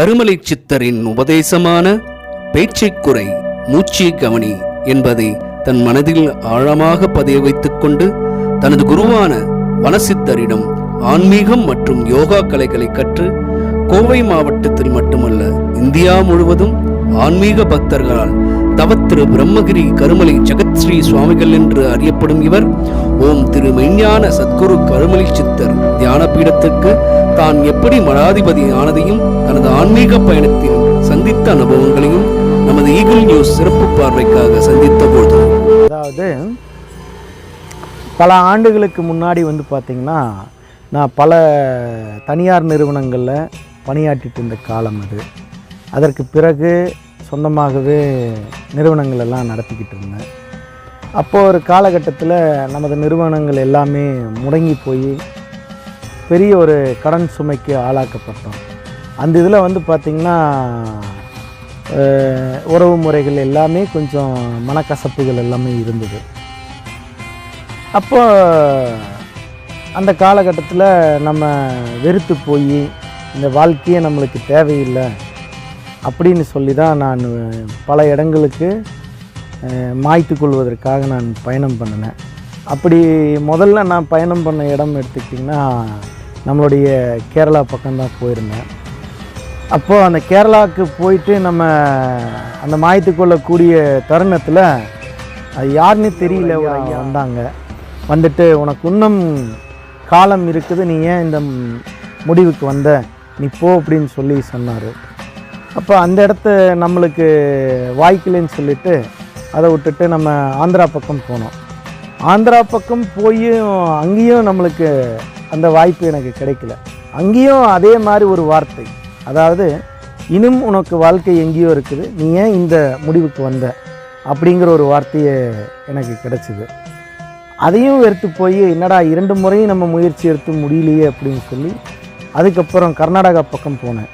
கருமலை சித்தரின் உபதேசமான பேச்சைக் குறை மூச்சை கவனி என்பதை தன் மனதில் ஆழமாக பதிய வைத்துக் கொண்டு தனது குருவான வனசித்தரிடம் ஆன்மீகம் மற்றும் யோகா கலைகளை கற்று கோவை மாவட்டத்தில் மட்டுமல்ல இந்தியா முழுவதும் ஆன்மீக பக்தர்களால் தவத்திரு பிரம்மகிரி கருமலை ஜெகத்ஸ்ரீ சுவாமிகள் என்று அறியப்படும் இவர் ஓம் திரு மெய்ஞான சத்குரு கருமலை சித்தர் தியான பீடத்திற்கு தான் எப்படி மடாதிபதி ஆனதையும் தனது ஆன்மீக பயணத்தில் சந்தித்த அனுபவங்களையும் நமது ஈகிள் நியூஸ் சிறப்பு பார்வைக்காக சந்தித்த போது. அதாவது பல ஆண்டுகளுக்கு முன்னாடி வந்து பார்த்திங்கன்னா நான் பல தனியார் நிறுவனங்களில் பணியாற்றிட்டு இருந்த காலம் அது. அதற்கு பிறகு சொந்தமாகவே நிறுவனங்கள் எல்லாம் நடத்திக்கிட்டு இருந்தேன். அப்போது ஒரு காலகட்டத்தில் நமது நிறுவனங்கள் எல்லாமே முடங்கி போய் பெரிய ஒரு கடன் சுமைக்கு ஆளாக்கப்பட்டோம். அந்த இதில் வந்து பார்த்திங்கன்னா உறவு முறைகள் எல்லாமே கொஞ்சம் மனக்கசப்புகள் எல்லாமே இருந்தது. அப்போ அந்த காலகட்டத்தில் நம்ம வெறுத்து போய் இந்த வாழ்க்கையே நம்மளுக்கு தேவையில்லை அப்படின்னு சொல்லி தான் நான் பல இடங்களுக்கு மாய்த்து கொள்வதற்காக நான் பயணம் பண்ணினேன். அப்படி முதல்ல நான் பயணம் பண்ண இடம் எடுத்துக்கிட்டிங்கன்னா நம்மளுடைய கேரளா பக்கம்தான் போயிருந்தேன். அப்போது அந்த கேரளாவுக்கு போயிட்டு நம்ம அந்த மாய்த்து கொள்ளக்கூடிய தருணத்தில் அது யாருன்னு தெரியல வந்தாங்க. வந்துட்டு உனக்கு இன்னும் காலம் இருக்குது நீ ஏன் இந்த முடிவுக்கு வந்த? நீ போ அப்படின்னு சொல்லி சொன்னார். அப்போ அந்த இடத்த நம்மளுக்கு வாய்க்கலைன்னு சொல்லிட்டு அதை விட்டுட்டு நம்ம ஆந்திரா பக்கம் போனோம். ஆந்திரா பக்கம் போயும் அங்கேயும் நம்மளுக்கு அந்த வாய்ப்பு எனக்கு கிடைக்கல. அங்கேயும் அதே மாதிரி ஒரு வார்த்தை. அதாவது இன்னும் உனக்கு வாழ்க்கை எங்கேயோ இருக்குது நீ ஏன் இந்த முடிவுக்கு வந்த? அப்படிங்கிற ஒரு வார்த்தையை எனக்கு கிடைச்சிது. அதையும் வெறுத்து போய் என்னடா இரண்டு முறையும் நம்ம முயற்சி எடுத்து முடியலையே அப்படின்னு சொல்லி அதுக்கப்புறம் கர்நாடகா பக்கம் போனேன்.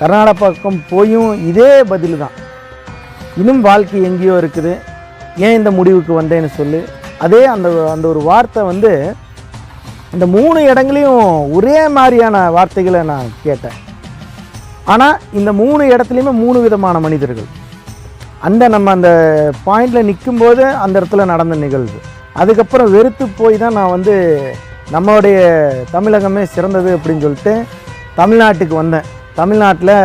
கர்நாடக பக்கம் போயும் இதே பதில் தான் இன்னும் வாழ்க்கை எங்கேயோ இருக்குது. ஏன் இந்த முடிவுக்கு வந்தேன்னு சொல்லி. அதே அந்த அந்த ஒரு வார்த்தை வந்து இந்த மூணு இடங்களையும் ஒரே மாதிரியான வார்த்தைகளை நான் கேட்டேன். ஆனால் இந்த மூணு இடத்துலையுமே மூணு விதமான மனிதர்கள். அந்த நம்ம அந்த பாயிண்டில் நிற்கும்போது அந்த இடத்துல நடந்த நிகழ்வு. அதுக்கப்புறம் வெறுத்து போய் தான் நான் வந்து நம்மளுடைய தமிழகமே சிறந்தது அப்படின்னு சொல்லிட்டு தமிழ்நாட்டுக்கு வந்தேன். தமிழ்நாட்டில்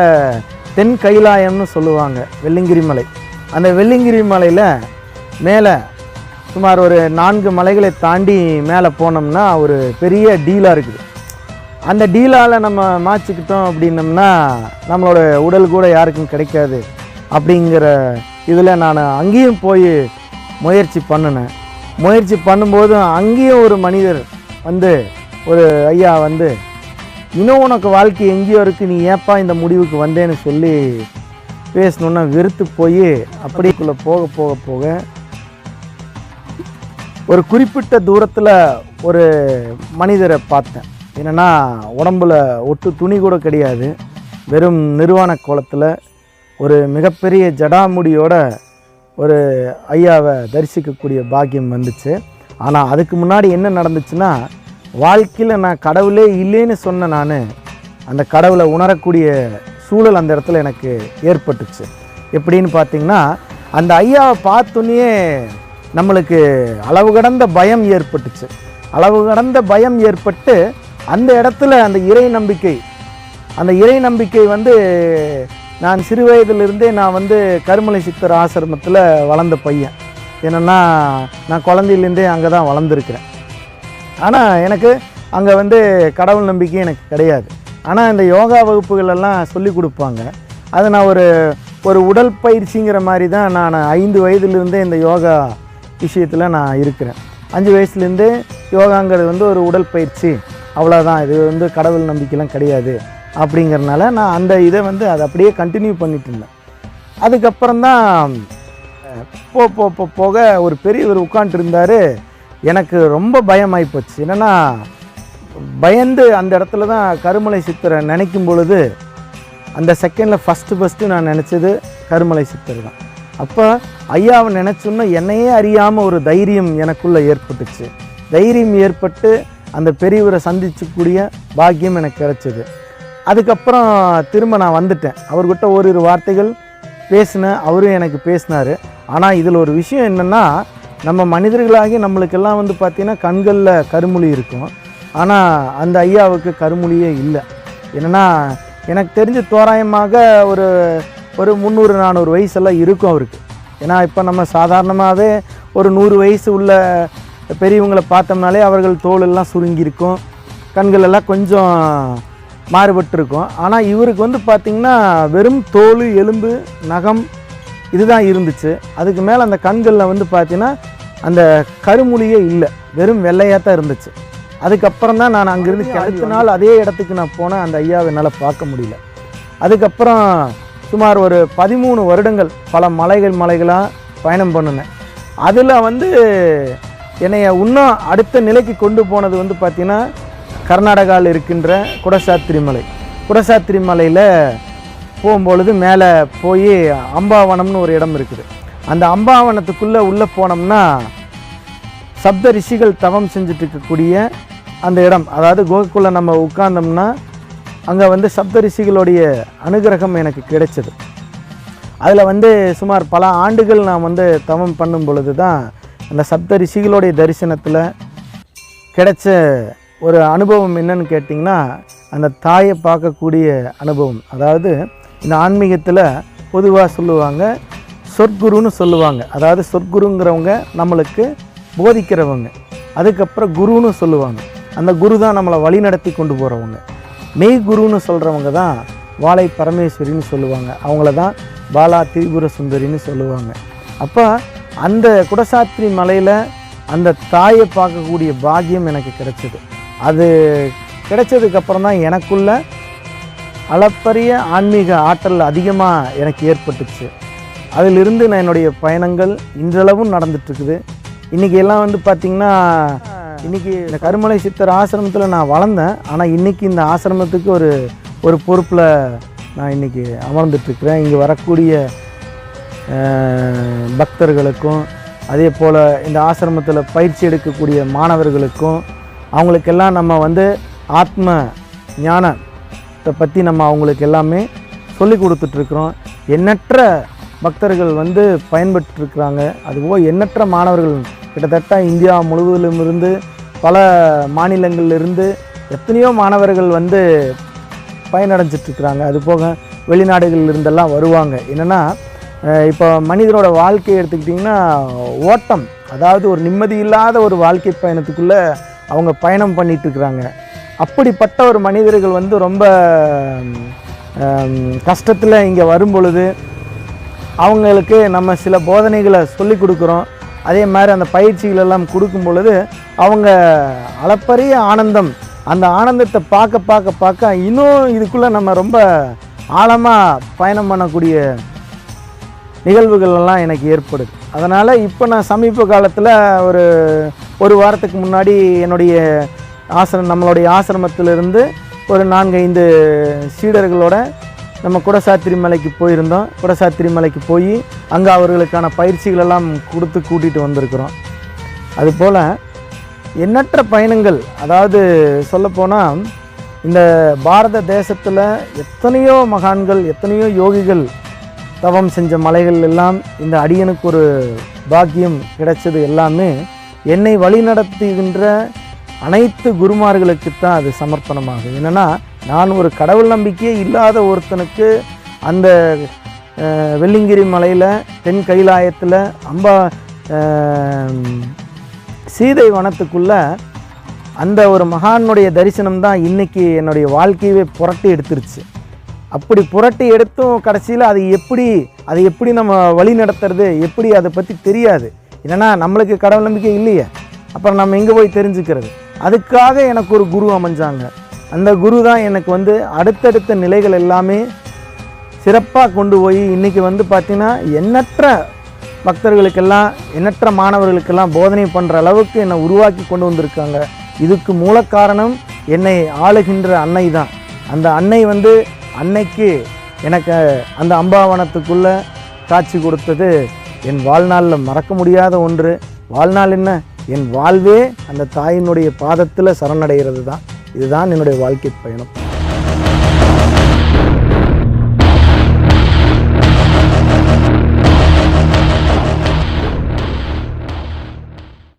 தென் கைலாயம்னு சொல்லுவாங்க வெள்ளிங்கிரி மலை அந்த வெள்ளிங்கிரி மலையில் மேலே சுமார் ஒரு நான்கு மலைகளை தாண்டி மேலே போனோம்னா ஒரு பெரிய டீலாக இருக்குது. அந்த டீலால் நம்ம மாற்றிக்கிட்டோம் அப்படின்னம்னா நம்மளோட உடல் கூட யாருக்கும் கிடைக்காது அப்படிங்கிற இதில் நான் அங்கேயும் போய் முயற்சி பண்ணினேன். முயற்சி பண்ணும்போது அங்கேயும் ஒரு மனிதர் வந்து ஒரு ஐயா வந்து இன்னும் உனக்கு வாழ்க்கை எங்கேயோ இருக்குது நீ ஏப்பா இந்த முடிவுக்கு வந்தேன்னு சொல்லி பேசணுன்னா வெறுத்து போய் அப்படிக்குள்ளே போக போக போக ஒரு குறிப்பிட்ட தூரத்தில் ஒரு மனிதரை பார்த்தேன். என்னென்னா உடம்புல ஒட்டு துணி கூட கிடையாது. வெறும் நிர்வாண கோலத்தில் ஒரு மிகப்பெரிய ஜடாமுடியோட ஒரு ஐயாவை தரிசிக்கக்கூடிய பாக்கியம் வந்துச்சு. ஆனால் அதுக்கு முன்னாடி என்ன நடந்துச்சுன்னா வாழ்க்கையில் நான் கடவுளே இல்லைன்னு சொன்ன நான் அந்த கடவுளை உணரக்கூடிய சூழல் அந்த இடத்துல எனக்கு ஏற்பட்டுச்சு. எப்படின்னு பார்த்தீங்கன்னா அந்த ஐயாவை பார்த்தோன்னே நம்மளுக்கு அளவு கடந்த பயம் ஏற்பட்டுச்சு. அளவு கடந்த பயம் ஏற்பட்டு அந்த இடத்துல அந்த இறை நம்பிக்கை அந்த இறை நம்பிக்கை வந்து நான் சிறு வயதிலிருந்தே நான் வந்து கருமலை சித்தர் ஆசிரமத்தில் வளர்ந்த பையன். என்னென்னா நான் குழந்தையிலேருந்தே அங்கே தான் வளர்ந்துருக்கிறேன். ஆனால் எனக்கு அங்கே வந்து கடவுள் நம்பிக்கை எனக்கு கிடையாது. ஆனால் இந்த யோகா வகுப்புகளெல்லாம் சொல்லி கொடுப்பாங்க. அது நான் ஒரு ஒரு உடல் பயிற்சிங்கிற மாதிரி தான் நான் ஐந்து வயதுலேருந்தே இந்த யோகா விஷயத்தில் நான் இருக்கிறேன். அஞ்சு வயசுலேருந்தே யோகாங்கிறது வந்து ஒரு உடல் பயிற்சி. அவ்வளோதான் இது வந்து கடவுள் நம்பிக்கைலாம் கிடையாது. அப்படிங்கிறனால நான் அந்த இதை வந்து அதை அப்படியே கண்டினியூ பண்ணிட்டு இருந்தேன். அதுக்கப்புறம் தான் போ போ போக ஒரு பெரியவர் உட்காந்துட்டு இருந்தார். எனக்கு ரொம்ப பயமாகி போச்சு. என்னென்னா பயந்து அந்த இடத்துல தான் கருமலை சித்தரை நினைக்கும் பொழுது அந்த செகண்டில் ஃபஸ்ட்டு ஃபஸ்ட்டு நான் நினச்சது கருமலை சித்தர் தான். அப்போ ஐயாவை நினச்சோன்னா என்னையே அறியாமல் ஒரு தைரியம் எனக்குள்ளே ஏற்பட்டுச்சு. தைரியம் ஏற்பட்டு அந்த பெரியவரை சந்திச்சக்கூடிய பாக்கியம் எனக்கு கிடைச்சது. அதுக்கப்புறம் திரும்ப நான் வந்துட்டேன். அவர்கிட்ட ஓரிரு வார்த்தைகள் பேசினேன். அவரும் எனக்கு பேசினார். ஆனால் இதில் ஒரு விஷயம் என்னென்னா நம்ம மனிதர்களாகி நம்மளுக்கெல்லாம் வந்து பார்த்திங்கன்னா கண்களில் கருமொழி இருக்கும். ஆனால் அந்த ஐயாவுக்கு கருமொழியே இல்லை. என்னென்னா எனக்கு தெரிஞ்சு தோராயமாக ஒரு ஒரு முந்நூறு நானூறு வயசெல்லாம் இருக்கும் அவருக்கு. ஏன்னா இப்போ நம்ம சாதாரணமாகவே ஒரு நூறு வயசு உள்ள பெரியவங்களை பார்த்தோம்னாலே அவர்கள் தோலெல்லாம் சுருங்கியிருக்கும். கண்கள் எல்லாம் கொஞ்சம் மாறுபட்டிருக்கும். ஆனால் இவருக்கு வந்து பார்த்திங்கன்னா வெறும் தோல் எலும்பு நகம் இதுதான் இருந்துச்சு. அதுக்கு மேலே அந்த கண்களில் வந்து பார்த்திங்கன்னா அந்த கருமொழியே இல்லை. வெறும் வெள்ளையாக தான் இருந்துச்சு. அதுக்கப்புறம் தான் நான் அங்கேருந்து அடுத்த நாள் அதே இடத்துக்கு நான் போனேன் அந்த ஐயாவை என்னால் பார்க்க முடியல. அதுக்கப்புறம் சுமார் ஒரு பதிமூணு வருடங்கள் பல மலைகள் மலைகளாக பயணம் பண்ணினேன். அதில் வந்து என்னைய இன்னும் அடுத்த நிலைக்கு கொண்டு போனது வந்து பார்த்திங்கன்னா கர்நாடகாவில் இருக்கின்ற குடசாத்திரி மலை. குடசாத்திரி மலையில் போகும்பொழுது மேலே போய் அம்பாவனம்னு ஒரு இடம் இருக்குது. அந்த அம்பாவனத்துக்குள்ளே உள்ளே போனோம்னா சப்த ரிஷிகள் தவம் செஞ்சுட்டு இருக்கக்கூடிய அந்த இடம். அதாவது கோகுக்குள்ளே நம்ம உட்கார்ந்தோம்னா அங்கே வந்து சப்த ரிஷிகளுடைய அனுகிரகம் எனக்கு கிடைச்சது. அதில் வந்து சுமார் பல ஆண்டுகள் நான் வந்து தவம் பண்ணும் பொழுது தான் அந்த சப்த ரிஷிகளுடைய தரிசனத்தில் கிடைச்ச ஒரு அனுபவம் என்னன்னு கேட்டிங்கன்னா அந்த தாயை பார்க்கக்கூடிய அனுபவம். அதாவது இந்த ஆன்மீகத்தில் பொதுவாக சொல்லுவாங்க சொற்குருன்னு சொல்லுவாங்க. அதாவது சொற்குருங்கிறவங்க நம்மளுக்கு போதிக்கிறவங்க. அதுக்கப்புறம் குருன்னு சொல்லுவாங்க. அந்த குரு தான் நம்மளை வழி நடத்தி கொண்டு போகிறவங்க மெய் குருன்னு சொல்கிறவங்க தான் வாழை பரமேஸ்வரின்னு சொல்லுவாங்க. அவங்கள தான் பாலா திரிபுர சுந்தரின்னு சொல்லுவாங்க. அப்போ அந்த குடசாத்திரி மலையில் அந்த தாயை பார்க்கக்கூடிய பாக்கியம் எனக்கு கிடச்சிது. அது கிடைச்சதுக்கப்புறம் தான் எனக்குள்ள அளப்பரிய ஆன்மீக ஆற்றல் அதிகமாக எனக்கு ஏற்பட்டுச்சு. அதிலிருந்து நான் என்னுடைய பயணங்கள் இன்றளவும் நடந்துட்டுருக்குது. இன்றைக்கி எல்லாம் வந்து பார்த்திங்கன்னா இன்றைக்கி இந்த கருமலை சித்தர் ஆசிரமத்தில் நான் வளர்ந்தேன். ஆனால் இன்றைக்கி இந்த ஆசிரமத்துக்கு ஒரு ஒரு பொறுப்பில் நான் இன்றைக்கி அமர்ந்துட்டுருக்கிறேன். இங்கே வரக்கூடிய பக்தர்களுக்கும் அதே போல் இந்த ஆசிரமத்தில் பயிற்சி எடுக்கக்கூடிய மாணவர்களுக்கும் அவங்களுக்கெல்லாம் நம்ம வந்து ஆத்ம ஞானத்தை பற்றி நம்ம அவங்களுக்கு எல்லாமே சொல்லி கொடுத்துட்ருக்குறோம் எண்ணற்ற பக்தர்கள் வந்து பயன்பெற்றிருக்கிறாங்க. அதுபோல் எண்ணற்ற மாணவர்கள் கிட்டத்தட்ட இந்தியா முழுவதிலும் இருந்து பல மாநிலங்களிலிருந்து எத்தனையோ மாணவர்கள் வந்து பயனடைஞ்சிட்ருக்கிறாங்க. அது போக வெளிநாடுகளில் இருந்தெல்லாம் வருவாங்க. என்னென்னா இப்போ மனிதனோட வாழ்க்கையை எடுத்துக்கிட்டிங்கன்னா ஓட்டம் அதாவது ஒரு நிம்மதி இல்லாத ஒரு வாழ்க்கை பயணத்துக்குள்ளே அவங்க பயணம் பண்ணிகிட்ருக்குறாங்க அப்படிப்பட்ட ஒரு மனிதர்கள் வந்து ரொம்ப கஷ்டத்தில் இங்கே வரும் பொழுது அவங்களுக்கு நம்ம சில போதனைகளை சொல்லி கொடுக்குறோம். அதே மாதிரி அந்த பயிற்சிகள் எல்லாம் கொடுக்கும் பொழுது அவங்க அளப்பரிய ஆனந்தம் அந்த ஆனந்தத்தை பார்க்க பார்க்க பார்க்க இன்னும் இதுக்குள்ளே நம்ம ரொம்ப ஆழமாக பயணம் பண்ணக்கூடிய நிகழ்வுகள் எல்லாம் எனக்கு ஏற்படுது. அதனால் இப்போ நான் சமீப காலத்தில் ஒரு ஒரு வாரத்துக்கு முன்னாடி என்னுடைய ஆசிரம் நம்மளுடைய ஆசிரமத்திலிருந்து ஒரு நான்கு ஐந்து சீடர்களோட நம்ம குடசாத்திரி மலைக்கு போயிருந்தோம். குடசாத்திரி மலைக்கு போய் அங்கே அவர்களுக்கான பயிற்சிகளெல்லாம் கொடுத்து கூட்டிகிட்டு வந்திருக்கிறோம். அதுபோல் எண்ணற்ற பயணங்கள் அதாவது சொல்லப்போனால் இந்த பாரத தேசத்தில் எத்தனையோ மகான்கள் எத்தனையோ யோகிகள் தவம் செஞ்ச மலைகள் எல்லாம் இந்த அடியனுக்கு ஒரு பாக்கியம் கிடைச்சது எல்லாமே என்னை வழிநடத்துகின்ற அனைத்து குருமார்களுக்கு தான் அது சமர்ப்பணமாகும். என்னென்னா நான் ஒரு கடவுள் நம்பிக்கையே இல்லாத ஒருத்தனுக்கு அந்த வெள்ளிங்கிரி மலையில் தென் கைலாயத்தில் அம்பா சீதை வனத்துக்குள்ளே அந்த ஒரு மகானுடைய தரிசனம் தான் இன்றைக்கி என்னுடைய வாழ்க்கையவே புரட்டி எடுத்துருச்சு. அப்படி புரட்டி எடுத்தும் கடைசியில் அது எப்படி அதை எப்படி நம்ம வழி நடத்துறது எப்படி அதை பற்றி தெரியாது. என்னன்னா நம்மளுக்கு கடவுள் நம்பிக்கை இல்லையே. அப்புறம் நம்ம எங்கே போய் தெரிஞ்சுக்கிறது? அதுக்காக எனக்கு ஒரு குரு அமைஞ்சாங்க. அந்த குரு தான் எனக்கு வந்து அடுத்தடுத்த நிலைகள் எல்லாமே சிறப்பாக கொண்டு போய் இன்றைக்கி வந்து பார்த்திங்கன்னா எண்ணற்ற பக்தர்களுக்கெல்லாம் எண்ணற்ற மாணவர்களுக்கெல்லாம் போதனை பண்ணுற அளவுக்கு என்னை உருவாக்கி கொண்டு வந்திருக்காங்க. இதுக்கு மூல காரணம் என்னை ஆளுகின்ற அன்னை தான். அந்த அன்னை வந்து அன்னைக்கு எனக்கு அந்த அம்பாவனத்துக்குள்ளே காட்சி கொடுத்தது. என் வாழ்நாளில் மறக்க முடியாத ஒன்று. வாழ்நாள் என்ன? என் வாழ்வே அந்த தாயினுடைய பாதத்தில் சரணடைகிறது தான். இதுதான் என்னுடைய வாழ்க்கை பயணம்.